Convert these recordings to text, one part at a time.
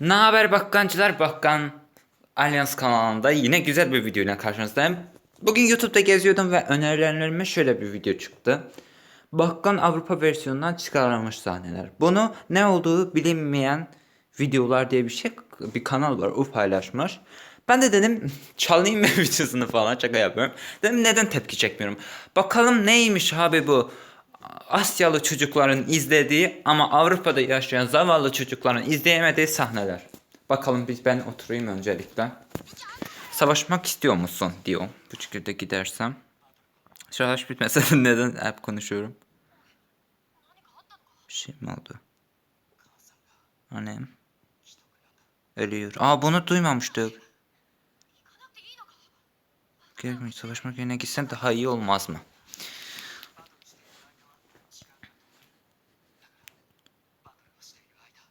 Ne haber bakkancılar? Bakkan Alyans kanalında yine güzel bir videoyla karşınızdayım. Bugün YouTube'da geziyordum ve önerilerime şöyle bir video çıktı. Bakkan Avrupa versiyonundan çıkarılmış sahneler. Bunu ne olduğu bilinmeyen videolar diye bir şey bir kanal var. O paylaşmış. Ben de dedim çalayım mı videosunu falan şaka yapıyorum. Dedim neden tepki çekmiyorum. Bakalım neymiş abi bu Asyalı çocukların izlediği ama Avrupa'da yaşayan zavallı çocukların izleyemediği sahneler. Bakalım biz ben oturayım öncelikle. Savaşmak istiyor musun diyor. Bu şekilde gidersem. Savaş bitmese de neden hep konuşuyorum. Bir şey mi oldu? Annem. Ölüyor. Aa bunu duymamıştık. Gelmiş savaşmak yerine gitsen daha iyi olmaz mı? Aa, zavallı şun. Ne oluyor böyle? Beni kandırmaya mı çalışıyorsun? Oynamaya devam et. Çünkü ben asla durmak istemiyorum. Oh. Neden? Ne oldu böyle? Bence boş ver.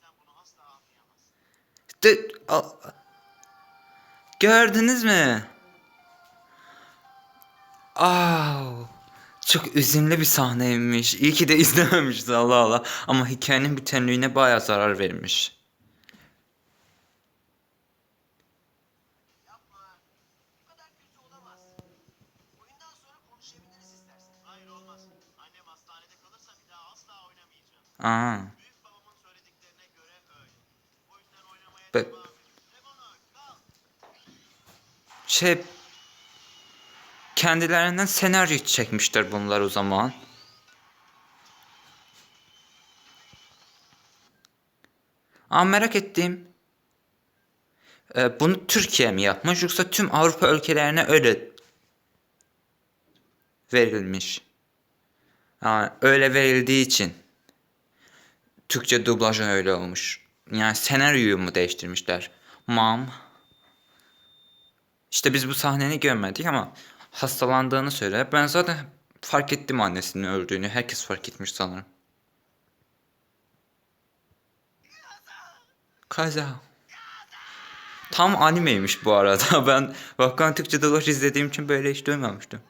Sen bunu asla anlayamazsın. De- Gördünüz mü? Aa, çok üzünlü bir sahneymiş. İyi ki de izlememişiz Allah Allah. Ama hikayenin bütünlüğüne bayağı zarar vermiş. Aa, Büyük babamın söylediklerine göre öyle. O yüzden oynamaya Be- devam et. Lemona kal. şey kendilerinden senaryo çekmişler bunlar o zaman. Aa merak ettim. Ee, bunu Türkiye mi yapmış yoksa tüm Avrupa ülkelerine öyle verilmiş? Aa, öyle verildiği için Türkçe dublajı öyle olmuş. Yani senaryoyu mu değiştirmişler? Mom. İşte biz bu sahneni görmedik ama hastalandığını söyle. Ben zaten fark ettim annesinin öldüğünü. Herkes fark etmiş sanırım. Kaza. Tam animeymiş bu arada. Ben Vakkan Türkçe Dolaş izlediğim için böyle hiç duymamıştım.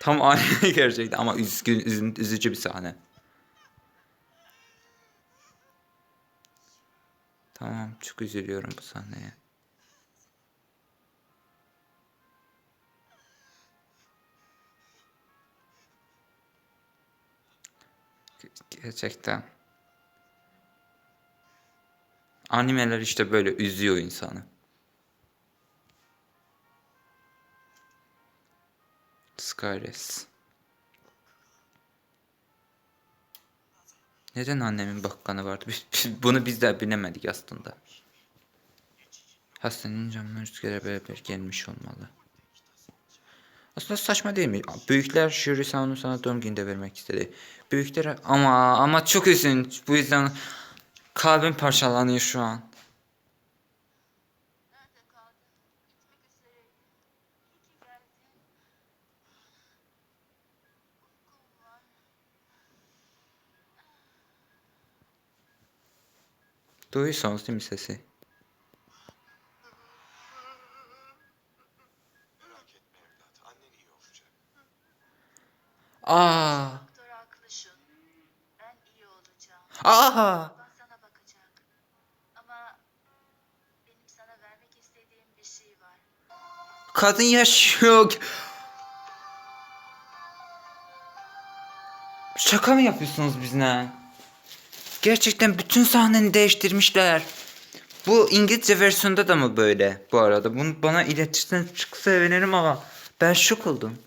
Tam anime gerçekten ama üzgün, üzün- üzücü bir sahne. Tamam çok üzülüyorum bu sahneye. Gerçekten. Animeler işte böyle üzüyor insanı. Skyres. Neden annemin bakkanı vardı? Biz- biz- Bunu biz de bilemedik aslında. Hastanın camına rüzgara beraber gelmiş olmalı. Aslında saçma değil mi? Büyükler jüri salonu sana doğum gününde vermek istedi. Büyükler ama ama çok üzün. Bu yüzden kalbim parçalanıyor şu an. Duyuyorsunuz değil mi sesi? Merak etme evlat. Annen iyi olacak. Aa! Doktor haklı şun. Ben iyi olacağım. Aa! Sana bakacak. Ama benim sana vermek istediğim bir şey var. Kadın yaşıyor. Şaka mı yapıyorsunuz bizle? Gerçekten bütün sahneni değiştirmişler. Bu İngilizce versiyonda da mı böyle bu arada? Bunu bana iletirsen çok sevinirim ama ben şok oldum.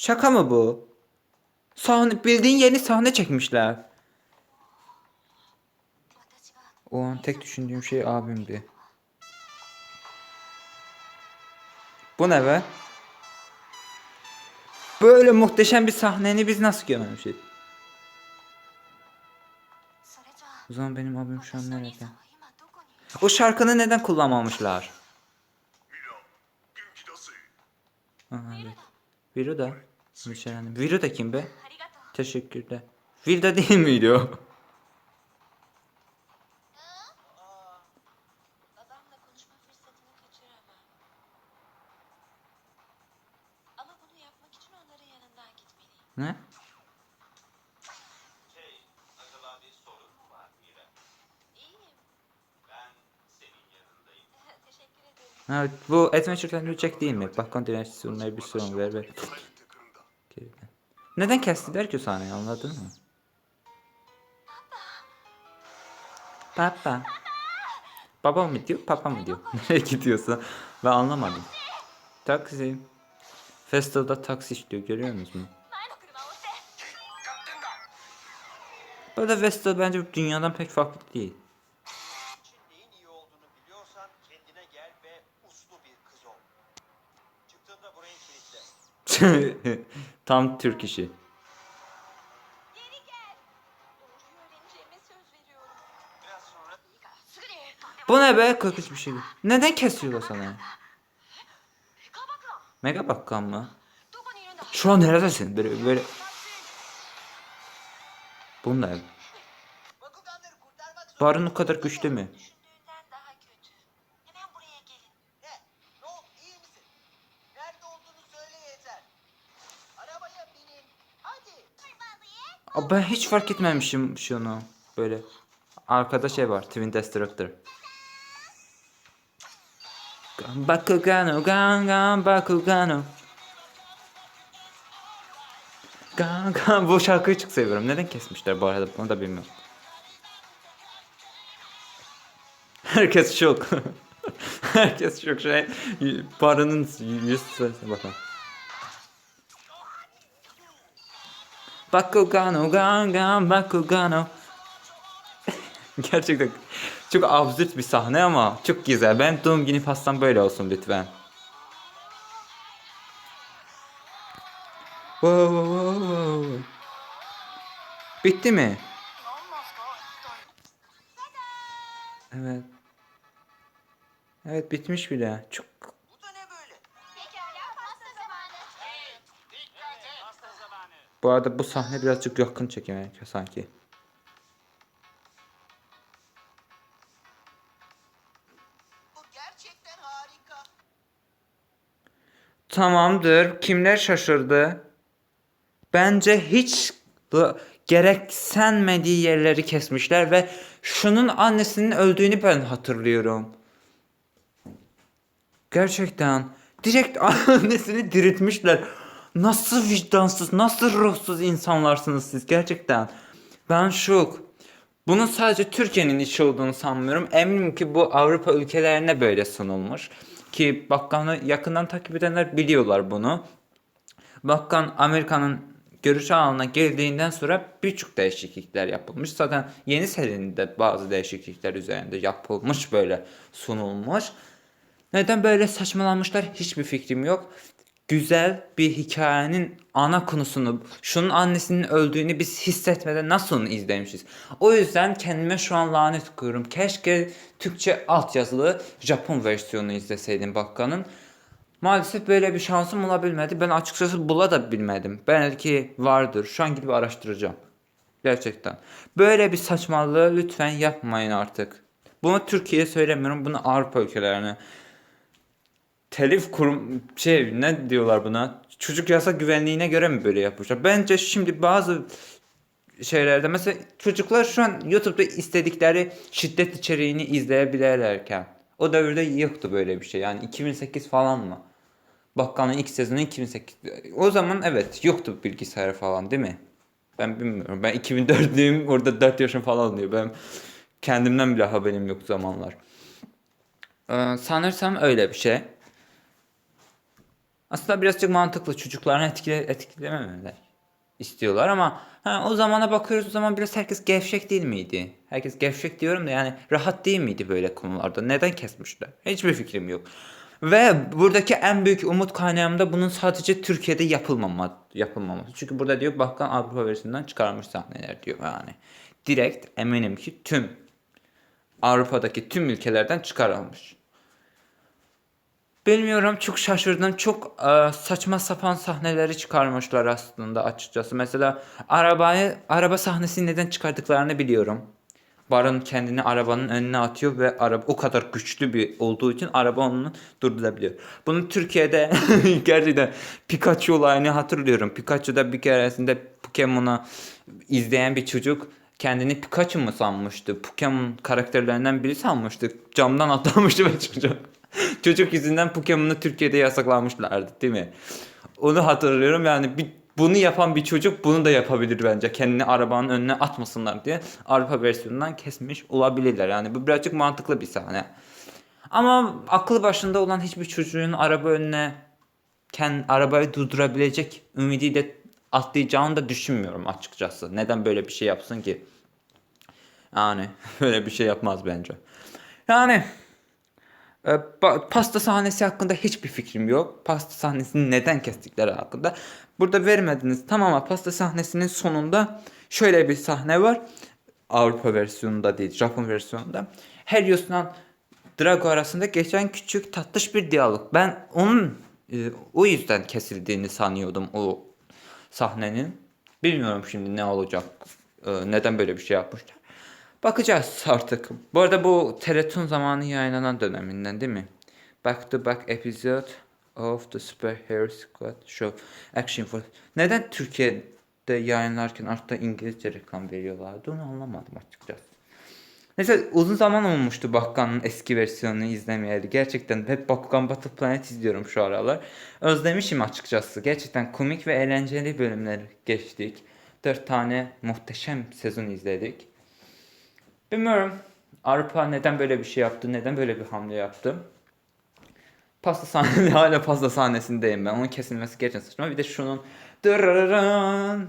Şaka mı bu? Sahne, bildiğin yeni sahne çekmişler. O an tek düşündüğüm şey abimdi. Bu ne be? Böyle muhteşem bir sahneni biz nasıl görmemişiz? O zaman benim abim şu an nerede? O şarkını neden kullanmamışlar? Aha, evet. Biri de. Hemşire hanım. Viro da kim be? Teşekkürler. Vilda değil miydi o? Ne? Şey, acaba bir sorun mu var Mira? İyiyim. Ben senin yanındayım. Teşekkür ederim. Ha, bu Adventureland Jack değil mi? Bak kontinent sunmaya bir sorun ver. ver. Neden kestiler ki sahneyi anladın mı? Papa. Baba mı diyor, papa mı diyor? Nereye gidiyorsa ben anlamadım. Taksi. Festo'da taksi işliyor görüyor musunuz? Böyle Vesto bence dünyadan pek farklı değil. Tam Türk işi. Bu ne be? Korkunç bir şey. Neden kesiyor sana? Mega bakkan mı? Şu an neredesin? Böyle, böyle... Bunlar. Barın o kadar güçlü mü? Aa, ben hiç fark etmemişim şunu. Böyle. Arkada şey var. Twin Destructor. Bakugano, gan gan Bakugano. Gan gan bu şarkıyı çok seviyorum. Neden kesmişler bu arada bunu da bilmiyorum. Herkes şok. Herkes şok şey. Paranın yüz sırasına bakın. Bakugano Gangan Bakugano. Gerçekten çok absürt bir sahne ama çok güzel. Ben doğum günü pastam böyle olsun lütfen. Wow, wow, wow. Bitti mi? Evet. Evet bitmiş bile. Çok bu arada bu sahne birazcık yakın çekim gerekiyor sanki. Tamamdır. Kimler şaşırdı? Bence hiç gereksenmediği yerleri kesmişler ve şunun annesinin öldüğünü ben hatırlıyorum. Gerçekten. Direkt annesini diriltmişler. Nasıl vicdansız, nasıl ruhsuz insanlarsınız siz gerçekten. Ben şok. Bunun sadece Türkiye'nin işi olduğunu sanmıyorum. Eminim ki bu Avrupa ülkelerine böyle sunulmuş. Ki Bakkan'ı yakından takip edenler biliyorlar bunu. Bakkan Amerika'nın görüş alanına geldiğinden sonra birçok değişiklikler yapılmış. Zaten yeni serinin de bazı değişiklikler üzerinde yapılmış böyle sunulmuş. Neden böyle saçmalanmışlar hiçbir fikrim yok. Güzel bir hikayenin ana konusunu, şunun annesinin öldüğünü biz hissetmeden nasıl onu izlemişiz? O yüzden kendime şu an lanet okuyorum. Keşke Türkçe altyazılı Japon versiyonu izleseydim Bakkan'ın. Maalesef böyle bir şansım olabilmedi. Ben açıkçası bula da bilmedim. Belki vardır. Şu an gidip araştıracağım. Gerçekten. Böyle bir saçmalığı lütfen yapmayın artık. Bunu Türkiye'ye söylemiyorum. Bunu Avrupa ülkelerine. Telif kurum şey ne diyorlar buna? Çocuk yasa güvenliğine göre mi böyle yapmışlar? Bence şimdi bazı şeylerde mesela çocuklar şu an YouTube'da istedikleri şiddet içeriğini izleyebilirlerken o devirde yoktu böyle bir şey. Yani 2008 falan mı? Bakkalın ilk sezonu 2008. O zaman evet yoktu bilgisayar falan değil mi? Ben bilmiyorum. Ben 2004'lüyüm. Orada 4 yaşım falan oluyor. Ben kendimden bile haberim yok zamanlar. Ee, sanırsam öyle bir şey. Aslında birazcık mantıklı. Çocuklarını etkile, etkilememeler istiyorlar ama ha, o zamana bakıyoruz o zaman biraz herkes gevşek değil miydi? Herkes gevşek diyorum da yani rahat değil miydi böyle konularda? Neden kesmişler? Hiçbir fikrim yok. Ve buradaki en büyük umut kaynağım da bunun sadece Türkiye'de yapılmama, yapılmaması. Çünkü burada diyor Bakkan Avrupa versiyonundan çıkarmış sahneler diyor yani. Direkt eminim ki tüm Avrupa'daki tüm ülkelerden çıkarılmış. Bilmiyorum çok şaşırdım. Çok e, saçma sapan sahneleri çıkarmışlar aslında açıkçası. Mesela arabayı araba sahnesini neden çıkardıklarını biliyorum. Baron kendini arabanın önüne atıyor ve araba o kadar güçlü bir olduğu için araba onu durdurabiliyor. Bunun Türkiye'de gerçekten Pikachu olayını hatırlıyorum. Pikachu'da bir keresinde Pokemon'u izleyen bir çocuk kendini Pikachu mu sanmıştı? Pokemon karakterlerinden biri sanmıştı. Camdan atlamıştı ve çocuk. Çocuk yüzünden Pokemon'u Türkiye'de yasaklanmışlardı değil mi? Onu hatırlıyorum yani bir, bunu yapan bir çocuk bunu da yapabilir bence. Kendini arabanın önüne atmasınlar diye Avrupa versiyonundan kesmiş olabilirler. Yani bu birazcık mantıklı bir sahne. Ama aklı başında olan hiçbir çocuğun araba önüne kendi arabayı durdurabilecek ümidiyle atlayacağını da düşünmüyorum açıkçası. Neden böyle bir şey yapsın ki? Yani böyle bir şey yapmaz bence. Yani pasta sahnesi hakkında hiçbir fikrim yok. Pasta sahnesini neden kestikleri hakkında. Burada vermediniz. Tamam ama pasta sahnesinin sonunda şöyle bir sahne var. Avrupa versiyonunda değil, Japon versiyonunda. Helios'la Drago arasında geçen küçük tatlış bir diyalog. Ben onun e, o yüzden kesildiğini sanıyordum o sahnenin. Bilmiyorum şimdi ne olacak. e, neden böyle bir şey yapmışlar. Bakacağız artık. Bu arada bu Teleton zamanı yayınlanan döneminden değil mi? Back to back episode of the Superhero Squad Show Action Force. Neden Türkiye'de yayınlarken artta İngilizce reklam veriyorlardı onu anlamadım açıkçası. Neyse uzun zaman olmuştu Bakkan'ın eski versiyonunu izlemeyeli. Gerçekten hep Bakkan Battle Planet izliyorum şu aralar. Özlemişim açıkçası. Gerçekten komik ve eğlenceli bölümler geçtik. 4 tane muhteşem sezon izledik. Bilmiyorum. Avrupa neden böyle bir şey yaptı? Neden böyle bir hamle yaptı? Pasta sahnesi hala pasta sahnesindeyim ben. Onun kesilmesi gerçekten saçma. Bir de şunun dırırırın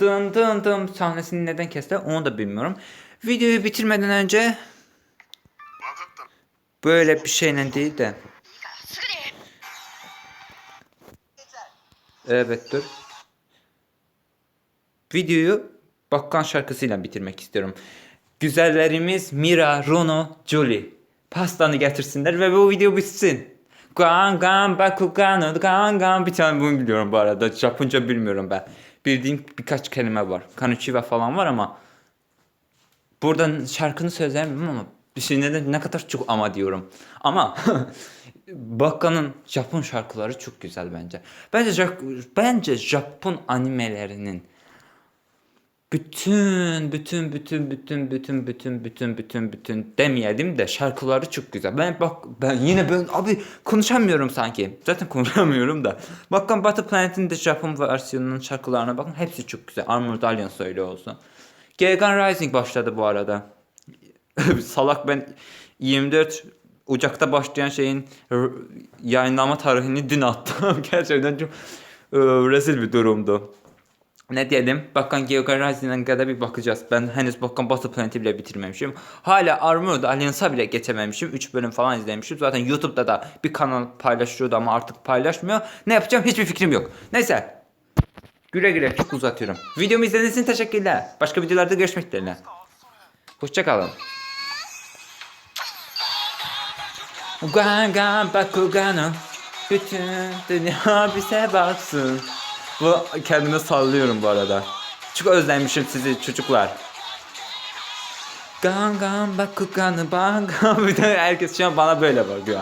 dın dın dın sahnesini neden kestiler onu da bilmiyorum. Videoyu bitirmeden önce böyle bir şeyle değil de Evet dur. Videoyu Bakkan şarkısıyla bitirmek istiyorum. Güzellerimiz Mira, Rono, Julie. Pastanı getirsinler ve bu video bitsin. Gan gan bakugano gan gan bir tane bunu biliyorum bu arada. Japonca bilmiyorum ben. Bildiğim birkaç kelime var. Kanuchiwa falan var ama buradan şarkının sözlerini bilmiyorum ama bir şey neden ne kadar çok ama diyorum. Ama Bakkan'ın Japon şarkıları çok güzel bence. Bence bence Japon animelerinin bütün bütün bütün bütün bütün bütün bütün bütün bütün demeyelim de şarkıları çok güzel. Ben bak ben yine ben abi konuşamıyorum sanki. Zaten konuşamıyorum da. Bakın Battle Planet'in de Japon versiyonunun şarkılarına bakın hepsi çok güzel. Armored Alien söyle olsun. Gegan Rising başladı bu arada. Salak ben 24 Ocak'ta başlayan şeyin yayınlama tarihini dün attım. Gerçekten çok e, rezil bir durumdu. Ne diyelim? Bakkan Geograzi'den kadar bir bakacağız. Ben henüz Bakkan Battle Planet'i bile bitirmemişim. Hala Armored Alliance'a bile geçememişim. 3 bölüm falan izlemişim. Zaten YouTube'da da bir kanal paylaşıyordu ama artık paylaşmıyor. Ne yapacağım hiçbir fikrim yok. Neyse. Güle güle çok uzatıyorum. Videomu izlediğiniz için teşekkürler. Başka videolarda görüşmek dileğiyle. Hoşçakalın. Gaga Bakugano Bütün dünya bize baksın Bu kendime sallıyorum bu arada. Çok özlemişim sizi çocuklar. Gangan Bakugano Bagan Bir de herkes şu an bana böyle bakıyor.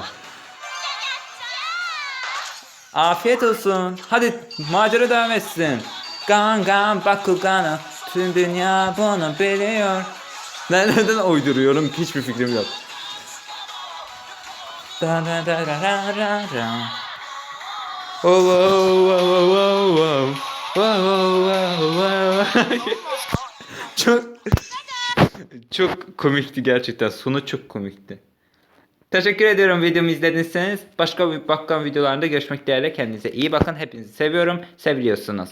Afiyet olsun. Hadi macera devam etsin. Gangan Bakugano Tüm dünya bunu biliyor Nereden uyduruyorum? Hiçbir fikrim yok. Da da da ra ra ra çok çok komikti gerçekten. Sonu çok komikti. Teşekkür ediyorum videomu izlediyseniz. Başka bir bakkan videolarında görüşmek dileğiyle. Kendinize iyi bakın. Hepinizi seviyorum. Seviliyorsunuz.